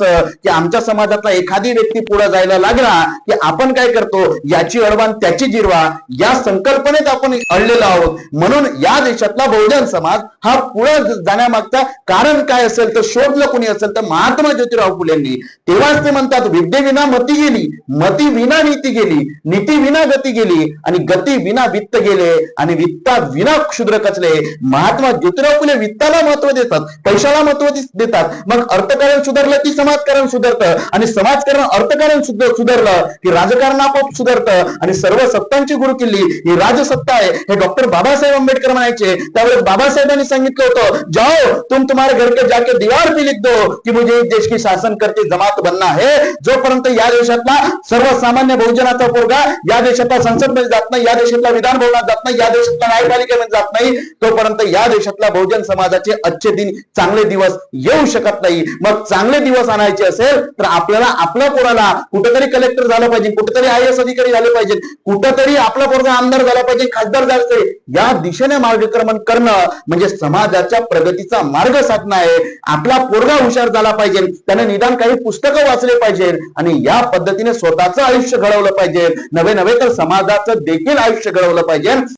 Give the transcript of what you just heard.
की आमच्या समाजातला एखादी व्यक्ती पुढे जायला लागला की आपण काय करतो? याची अडवाण त्याची जिरवा. या संकल्पनेत आपण अडलेलो आहोत. म्हणून या देशातला बहुजन समाज हा पुढे जाण्यामागचा कारण काय असेल तर शोधलं कोणी असेल तर महात्मा ज्योतिराव फुलेंनी तेव्हाच ते म्हणतात विद्येविना मती गेली. मती विना नीती गेली. नीती विना गती गेली. आणि गती विना वित्त गेले. आणि वित्ता विना क्षुद्र कचले महात्मा ज्योतिराव फुले वित्ताला महत्त्व देतात. पैशाला महत्त्व देतात. मग अर्थकारण सुधारलं की समाजकारण सुधारतं आणि समाजकारण अर्थकारण सुध- सुधारलं की राजकारण आपोआप सुधारतं आणि सर्व सत्तांची गुरु किल्ली ही राजसत्ता आहे. हे डॉक्टर बाबासाहेब आंबेडकर म्हणायचे. त्यावेळेस बाबासाहेबांनी सांगितलं होतं जाओ तुम तुम्हारे घर के जाके दीवार भी लिख दो की मुझे इस देश की शासन करते जमात बनना है। जोपर्यंत या देशातला सर्वसामान्य बहुजनाचा पोरगा या देशातला संसदमध्ये जात नाही या देशातला विधान भवनात जात नाही या देशातल्या न्यायपालिकेमध्ये जात नाही तोपर्यंत या देशातला बहुजन समाजाचे अच्छे दिन चांगले दिवस येऊ शकत नाही. मग चांगले दिवस आणायची असेल तर आपल्याला आपल्या पोराला कुठेतरी कलेक्टर झालं पाहिजे कुठेतरी आय एस अधिकारी झाले पाहिजे कुठेतरी आपला पोरगा आमदार झाला पाहिजे खासदार झाला पाहिजे. या दिशेने मार्गक्रमण करणं म्हणजे समाजाच्या प्रगतीचा मार्ग साधणं आहे. आपला पोरगा हुशार झाला पाहिजे त्याने निदान काही पुस्तकं वाचले पाहिजे आणि या पद्धतीने स्वतःचं आयुष्य घडवलं पाहिजे. नवे नवे तर समाजाचं देखील आयुष्य घडवलं पाहिजे.